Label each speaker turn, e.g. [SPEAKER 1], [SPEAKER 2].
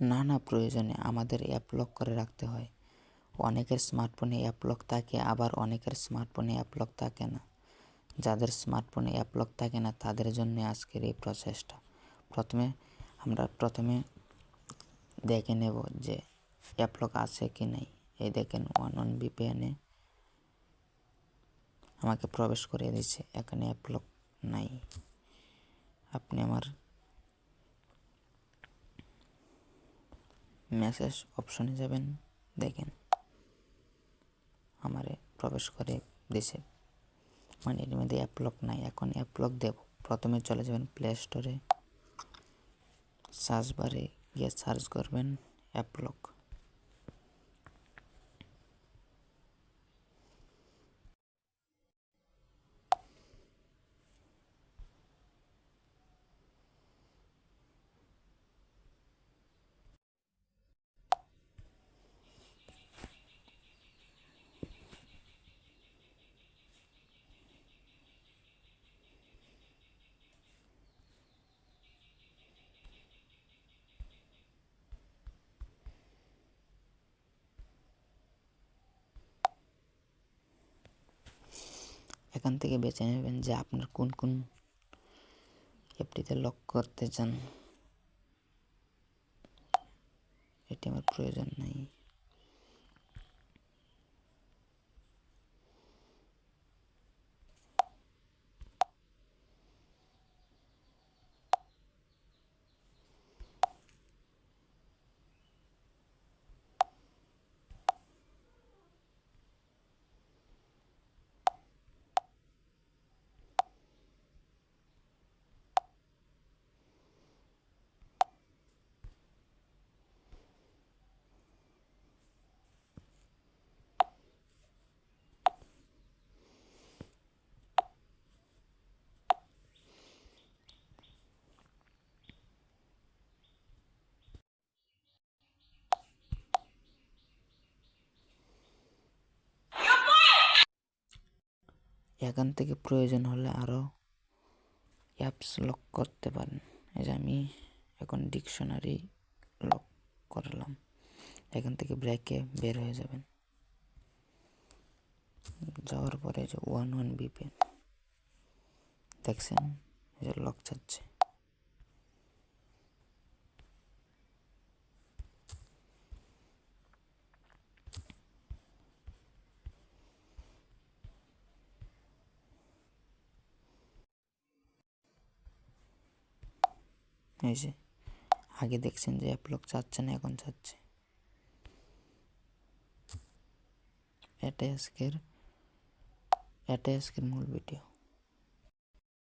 [SPEAKER 1] নানা প্রয়োজনে আমাদের অ্যাপ লক করে রাখতে হয়। অনেকের স্মার্টফোনে অ্যাপ লক থাকে, আবার অনেকের স্মার্টফোনে অ্যাপ লক থাকে না। যাদের স্মার্টফোনে অ্যাপ লক থাকে না, তাদের জন্য আজকের এই প্রসেসটা প্রথমে, আমরা প্রথমে দেখে নেব যে অ্যাপ লক আছে কি নেই। এই দেখেন ওয়ান ওয়ান বিপিএনে আমাকে প্রবেশ করিয়ে দিচ্ছে এখানে অ্যাপ লক নাই। আপনি আমার মেসেজ অপশনে যাবেন, দেখেন। আমারে প্রবেশ করে দিছে। মানে এর মধ্যে অ্যাপ লক নাই, এখন অ্যাপ লক দেব। প্রথমে চলে যাবেন প্লে স্টোরে সার্চ বারে গিয়ে সার্চ করবেন অ্যাপ লক এখান থেকে বেছে নেবেন যে আপনার কোন কোন অ্যাপটিতে লক করতে চান। এটি আমার প্রয়োজন নাই। এখান থেকে প্রয়োজন হলে আরও অ্যাপস লক করতে পারেন। এই যে আমি এখন ডিকশনারি লক করলাম। এখান থেকে ব্রেকে বের হয়ে যাবেন। যাওয়ার পরে যে ওয়ান ওয়ান বিপেন দেখছেন? যে লক চাচ্ছে এই যে, আগে দেখছেন যে অ্যাপলক চাচ্ছে না, এখন চাচ্ছে এটাই আজকের এটাই আজকের মূল ভিডিও